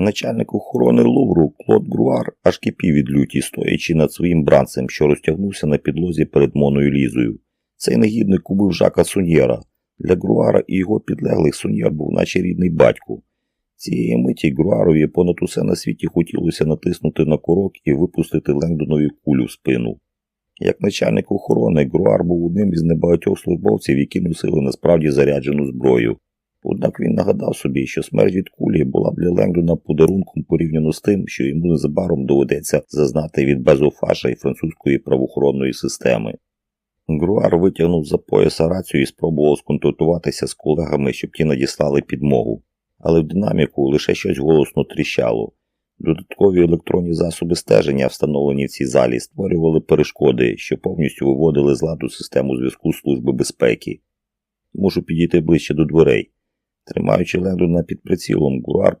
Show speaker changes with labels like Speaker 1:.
Speaker 1: Начальник охорони Лувру Клод Груар аж кипів від люті, стоячи над своїм бранцем, що розтягнувся на підлозі перед Моною Лізою. Цей негідник убив Жака Суньєра. Для Груара і його підлеглих Суньєр був наче рідний батько. Цієї миті Груарові понад усе на світі хотілося натиснути на курок і випустити Лендонові кулю в спину. Як начальник охорони, Груар був одним із небагатьох службовців, які носили насправді заряджену зброю. Однак він нагадав собі, що смерть від кулі була б для Лендона подарунком порівняно з тим, що йому незабаром доведеться зазнати від Безофаша і французької правоохоронної системи. Груар витягнув за пояса рацію і спробував сконтактуватися з колегами, щоб ті надіслали підмогу. Але в динаміку лише щось голосно тріщало. Додаткові електронні засоби стеження, встановлені в цій залі, створювали перешкоди, що повністю виводили з ладу систему зв'язку Служби безпеки. Мушу підійти ближче до дверей. Тримаючи Лендона під прицілом, Гуар почав